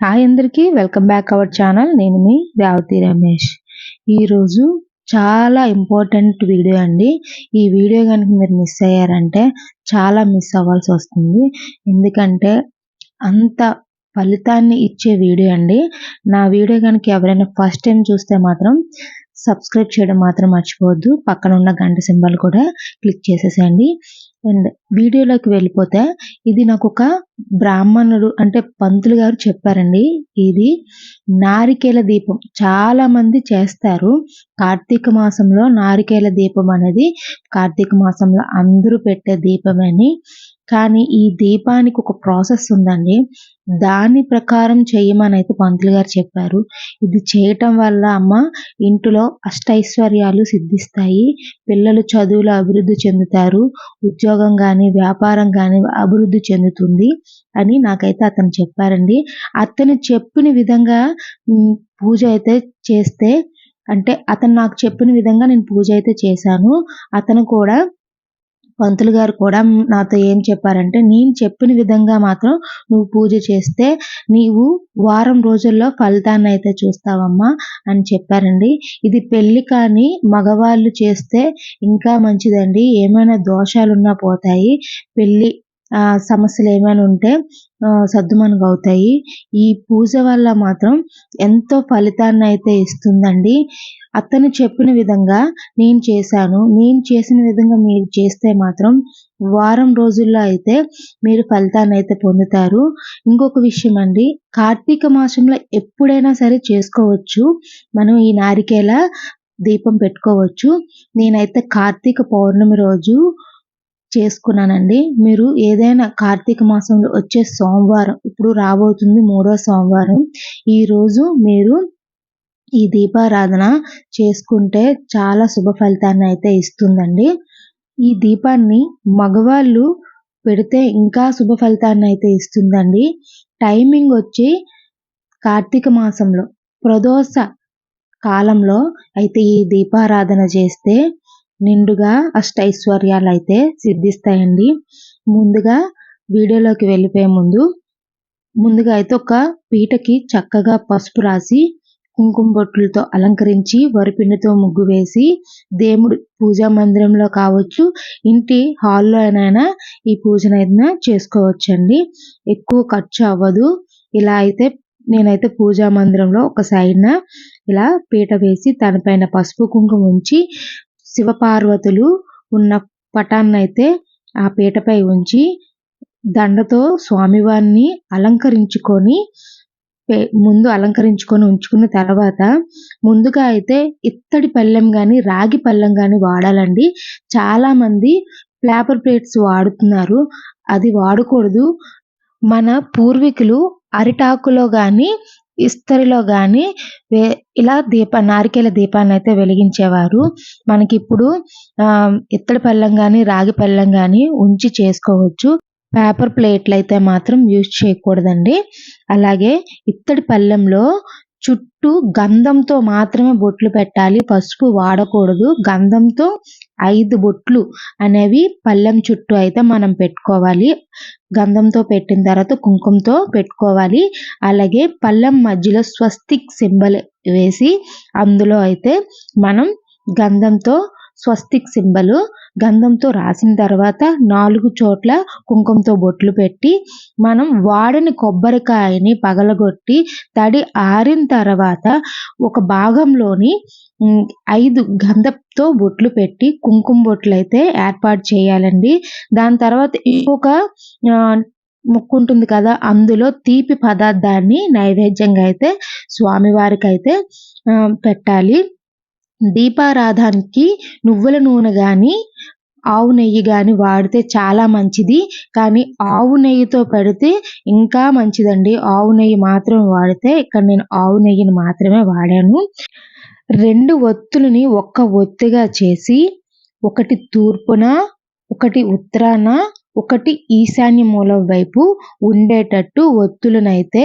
Hi అందరికీ welcome back our channel నేను మీ రేవతి రమేష్ ఈరోజు చాలా ఇంపార్టెంట్ వీడియో అండి. ఈ వీడియో కనుక మీరు మిస్ అయ్యారంటే చాలా మిస్ అవ్వాల్సి వస్తుంది. ఎందుకంటే అంత ఫలితాన్ని ఇచ్చే వీడియో అండి. నా వీడియో కనుక ఎవరైనా ఫస్ట్ టైం చూస్తే మాత్రం సబ్స్క్రైబ్ చేయడం మాత్రం మర్చిపోవద్దు. పక్కన ఉన్న గంట సింబల్ కూడా క్లిక్ చేసేసేయండి. అండ్ వీడియోలోకి వెళ్ళిపోతే ఇది నాకు ఒక బ్రాహ్మణుడు అంటే పంతులు గారు చెప్పారండి. ఇది నారికేల దీపం. చాలా మంది చేస్తారు. కార్తీక మాసంలో నారికేల దీపం అనేది కార్తీక మాసంలో అందరూ పెట్టే దీపమని కానీ ఈ దీపానికి ఒక ప్రాసెస్ ఉందండి. దాని ప్రకారం చేయమని అయితే పంతులు గారు చెప్పారు. ఇది చేయటం వల్ల అమ్మ ఇంటిలో అష్టైశ్వర్యాలు సిద్ధిస్తాయి. పిల్లలు చదువులో అభివృద్ధి చెందుతారు. ఉద్యోగం కానీ వ్యాపారం కానీ అభివృద్ధి చెందుతుంది అని నాకైతే అతను చెప్పారండి. అతను చెప్పిన విధంగా పూజ అయితే చేస్తే అంటే అతను నాకు చెప్పిన విధంగా నేను పూజ అయితే చేశాను. అతను కూడా పంతులు గారు కూడా నాతో ఏం చెప్పారంటే నేను చెప్పిన విధంగా మాత్రం నువ్వు పూజ చేస్తే నీవు వారం రోజుల్లో ఫలితాన్ని అయితే చూస్తావమ్మా అని చెప్పారండి. ఇది పెళ్ళి కానీ మగవాళ్ళు చేస్తే ఇంకా మంచిదండి. ఏమైనా దోషాలున్నా పోతాయి. పెళ్ళి సమస్యలు ఏమైనా ఉంటే ఆ, సద్దుమణుగు అవుతాయి ఈ పూజ వల్ల మాత్రం ఎంతో ఫలితాన్ని అయితే ఇస్తుందండి. అతను చెప్పిన విధంగా నేను చేశాను. నేను చేసిన విధంగా మీరు చేస్తే మాత్రం వారం రోజుల్లో అయితే మీరు ఫలితాన్ని అయితే పొందుతారు. ఇంకొక విషయం అండి. కార్తీక మాసంలో ఎప్పుడైనా సరే చేసుకోవచ్చు. మనం ఈ నారికేల దీపం పెట్టుకోవచ్చు. నేనైతే కార్తీక పౌర్ణమి రోజు చేసుకున్నానండి. మీరు ఏదైనా కార్తీక మాసంలో వచ్చే సోమవారం ఇప్పుడు రాబోతుంది మూడో సోమవారం ఈరోజు మీరు ఈ దీపారాధన చేసుకుంటే చాలా శుభ ఫలితాన్ని అయితే ఇస్తుందండి. ఈ దీపాన్ని మగవాళ్ళు పెడితే ఇంకా శుభ ఫలితాన్ని అయితే ఇస్తుందండి. టైమింగ్ వచ్చి కార్తీక మాసంలో ప్రదోష కాలంలో అయితే ఈ దీపారాధన చేస్తే నిండుగా అష్టైశ్వర్యాలు అయితే సిద్ధిస్తాయండి. ముందుగా వీడియోలోకి వెళ్ళిపోయే ముందు ముందుగా అయితే ఒక పీటకి చక్కగా పసుపు రాసి కుంకుమ బొట్టులతో అలంకరించి వరిపిండితో ముగ్గు వేసి దేవుడు పూజా మందిరంలో కావచ్చు ఇంటి హాల్లో అయినా ఈ పూజనైనా చేసుకోవచ్చండి. ఎక్కువ ఖర్చు అవ్వదు. ఇలా అయితే నేనైతే పూజా మందిరంలో ఒక సైడ్న ఇలా పీట వేసి దానిపైన పసుపు కుంకుమ ఉంచి శివపార్వతులు ఉన్న పటాన్నైతే ఆ పీటపై ఉంచి దండతో స్వామివారిని అలంకరించుకొని ముందు అలంకరించుకొని ఉంచుకున్న తర్వాత ముందుగా అయితే ఇత్తడి పళ్ళెం కానీ రాగి పళ్ళెం కానీ వాడాలండి. చాలా మంది పేపర్ ప్లేట్స్ వాడుతున్నారు. అది వాడకూడదు. మన పూర్వీకులు అరిటాకులో కానీ ఇస్తరిలో కానీ వే ఇలా దీప నారికేల దీపాన్ని అయితే వెలిగించేవారు. మనకి ఇప్పుడు ఆ, ఇత్తడి పళ్ళెం కానీ రాగి పళ్ళెం కానీ ఉంచి చేసుకోవచ్చు. పేపర్ ప్లేట్లు అయితే మాత్రం యూజ్ చేయకూడదండి. అలాగే ఇత్తడి పళ్ళెంలో చుట్టూ గంధంతో మాత్రమే బొట్లు పెట్టాలి. పసుపు వాడకూడదు. గంధంతో ఐదు బొట్లు అనేవి పళ్ళెం చుట్టూ అయితే మనం పెట్టుకోవాలి. గంధంతో పెట్టిన తర్వాత కుంకుమతో పెట్టుకోవాలి. అలాగే పళ్ళెం మధ్యలో స్వస్తిక్ సింబల్ వేసి అందులో అయితే మనం గంధంతో స్వస్తిక్ సింబల్ గంధంతో రాసిన తర్వాత నాలుగు చోట్ల కుంకుమతో బొట్లు పెట్టి మనం వాడని కొబ్బరికాయని పగలగొట్టి తడి ఆరిన తర్వాత ఒక భాగంలోని ఐదు గంధంతో బొట్లు పెట్టి కుంకుమ బొట్లు అయితే ఏర్పాటు చేయాలండి. దాని తర్వాత ఇంకొక ముక్కుంటుంది ముక్కు ఉంటుంది కదా అందులో తీపి పదార్థాన్ని నైవేద్యంగా అయితే స్వామివారికి అయితే పెట్టాలి. దీపారాధనకి నువ్వుల నూనె కానీ ఆవు నెయ్యి కానీ వాడితే చాలా మంచిది. కానీ ఆవు నెయ్యితో పెడితే ఇంకా మంచిదండి. ఆవు నెయ్యి మాత్రం వాడితే ఇక్కడ నేను ఆవు నెయ్యిని మాత్రమే వాడాను. రెండు ఒత్తులని ఒక్క ఒత్తిగా చేసి ఒకటి తూర్పున ఒకటి ఉత్తరాన ఒకటి ఈశాన్య మూలం వైపు ఉండేటట్టు ఒత్తులనైతే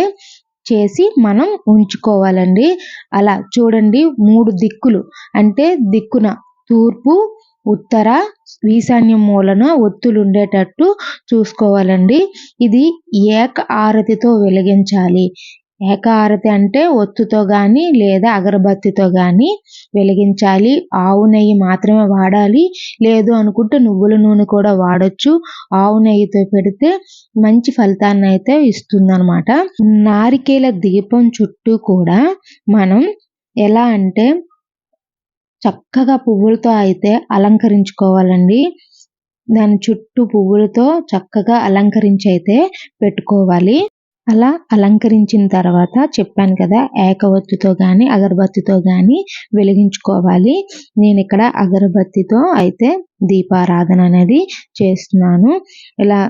చేసి మనం ఉంచుకోవాలండి. అలా చూడండి మూడు దిక్కులు. అంటే దిక్కున తూర్పు ఉత్తర ఈశాన్య మూలన ఒత్తులు ఉండేటట్టు చూసుకోవాలండి. ఇది ఏక ఆరతితో వెలిగించాలి. ఏకారతి అంటే ఒత్తుతో కానీ లేదా అగరబత్తితో కానీ వెలిగించాలి. ఆవు నెయ్యి మాత్రమే వాడాలి. లేదు అనుకుంటే నువ్వుల నూనె కూడా వాడచ్చు. ఆవు నెయ్యితో పెడితే మంచి ఫలితాన్ని అయితే ఇస్తుందన్నమాట. నారికేల దీపం చుట్టూ కూడా మనం ఎలా అంటే చక్కగా పువ్వులతో అయితే అలంకరించుకోవాలండి. దాని చుట్టూ పువ్వులతో చక్కగా అలంకరించి అయితే పెట్టుకోవాలి. అలా అలంకరించిన తర్వాత చెప్పాను కదా ఏకవత్తితో కానీ అగరబత్తితో కానీ వెలిగించుకోవాలి. నేను ఇక్కడ అగరబత్తితో అయితే దీపారాధన అనేది చేస్తున్నాను. ఇలా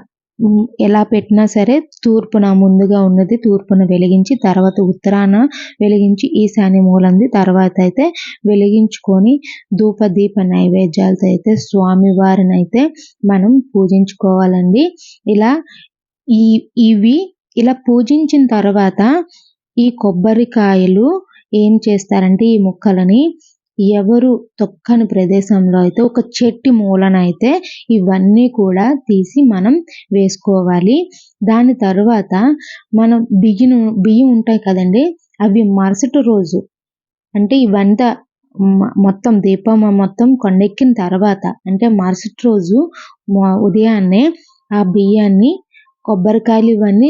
ఎలా పెట్టినా సరే తూర్పున ముందుగా ఉన్నది తూర్పున వెలిగించి తర్వాత ఉత్తరాన వెలిగించి ఈశాన్య మూలంది తర్వాత అయితే వెలిగించుకొని ధూప దీప నైవేద్యాలతో అయితే స్వామివారిని అయితే మనం పూజించుకోవాలండి. ఇలా ఈ ఇవి ఇలా పూజించిన తర్వాత ఈ కొబ్బరికాయలు ఏం చేస్తారంటే ఈ ముక్కలని ఎవరు తొక్కని ప్రదేశంలో అయితే ఒక చెట్టు మూలనైతే ఇవన్నీ కూడా తీసి మనం వేసుకోవాలి. దాని తర్వాత మనం బియ్యం బియ్యం ఉంటాయి కదండి అవి మరుసటి రోజు అంటే ఇవంతా మొత్తం దీపం మొత్తం కొండెక్కిన తర్వాత అంటే మరుసటి రోజు ఉదయాన్నే ఆ బియ్యాన్ని కొబ్బరికాయలు ఇవన్నీ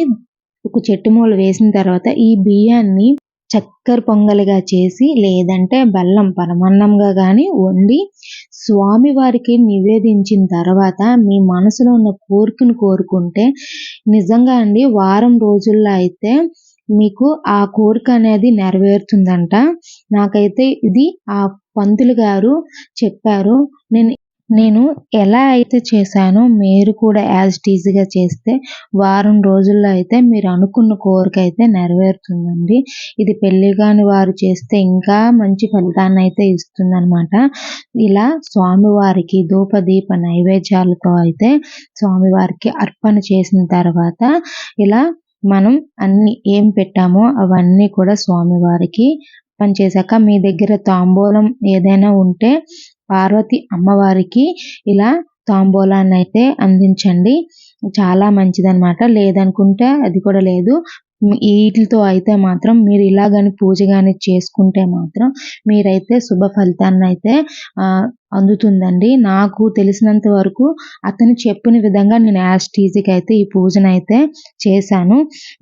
ఒక చెట్టు మూల వేసిన తర్వాత ఈ బియ్యాన్ని చక్కెర పొంగలిగా చేసి లేదంటే బెల్లం పరమాన్నంగా కానీ వండి స్వామివారికి నివేదించిన తర్వాత మీ మనసులో ఉన్న కోరికను కోరుకుంటే నిజంగా అండి వారం రోజుల్లో అయితే మీకు ఆ కోరిక అనేది నెరవేరుతుందంట. నాకైతే ఇది ఆ పంతులు గారు చెప్పారు. నేను నేను ఎలా అయితే చేశానో మీరు కూడా యాజ్ టీజీగా చేస్తే వారం రోజుల్లో అయితే మీరు అనుకున్న కోరిక అయితే నెరవేరుతుందండి. ఇది పెళ్ళి కాని వారు చేస్తే ఇంకా మంచి ఫలితాన్ని అయితే ఇస్తుందన్నమాట. ఇలా స్వామివారికి దీప నైవేద్యాలతో అయితే స్వామివారికి అర్పణ చేసిన తర్వాత ఇలా మనం అన్ని ఏం పెట్టామో అవన్నీ కూడా స్వామివారికి చేశాక మీ దగ్గర తాంబూలం ఏదైనా ఉంటే పార్వతి అమ్మవారికి ఇలా తాంబూలాన్ని అయితే అందించండి. చాలా మంచిదన్నమాట. లేదనుకుంటే అది కూడా లేదు. వీటితో అయితే మాత్రం మీరు ఇలా కానీ పూజ కానీ చేసుకుంటే మాత్రం మీరైతే శుభ ఫలితాన్ని అయితే అందుతుందండి. నాకు తెలిసినంత వరకు అతను చెప్పిన విధంగా నేను యాజ్ అయితే ఈ పూజను అయితే చేశాను.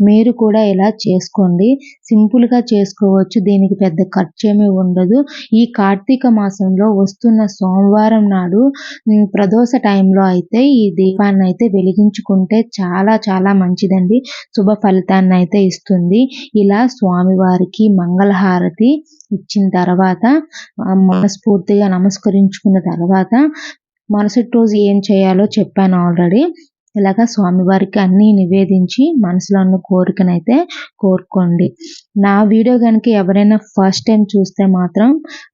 మీరు కూడా ఇలా చేసుకోండి. సింపుల్గా చేసుకోవచ్చు. దీనికి పెద్ద ఖర్చు ఏమీ ఉండదు. ఈ కార్తీక మాసంలో వస్తున్న సోమవారం నాడు ప్రదోష టైంలో అయితే ఈ దీపాన్ని అయితే వెలిగించుకుంటే చాలా చాలా మంచిదండి. శుభ ఫలితాన్ని అయితే ఇస్తుంది. ఇలా స్వామివారికి మంగళహారతి ఇచ్చిన తర్వాత మనస్ఫూర్తిగా నమస్కరించుకున్న తర్వాత మరుసటి రోజు ఏం చేయాలో చెప్పాను ఆల్రెడీ ఇలాగ స్వామివారికి అన్నీ నివేదించి మనసులో ఉన్న కోరికనైతే కోరుకోండి. నా వీడియో కనుక ఎవరైనా ఫస్ట్ టైం చూస్తే మాత్రం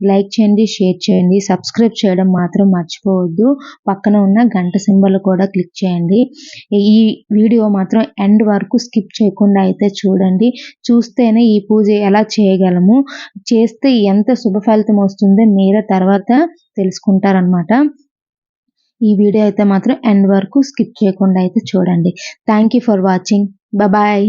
లైక్ చేయండి షేర్ చేయండి సబ్స్క్రైబ్ చేయడం మాత్రం మర్చిపోవద్దు. పక్కన ఉన్న గంట సింబల్ కూడా క్లిక్ చేయండి. ఈ వీడియో మాత్రం ఎండ్ వరకు స్కిప్ చేయకుండా అయితే చూడండి. చూస్తేనే ఈ పూజ ఎలా చేయగలము చేస్తే ఎంత శుభ ఫలితం వస్తుందో మీరే తర్వాత తెలుసుకుంటారనమాట ఈ వీడియో అయితే మాత్రం ఎండ్ వరకు స్కిప్ చేయకుండా అయితే చూడండి. Thank you for watching bye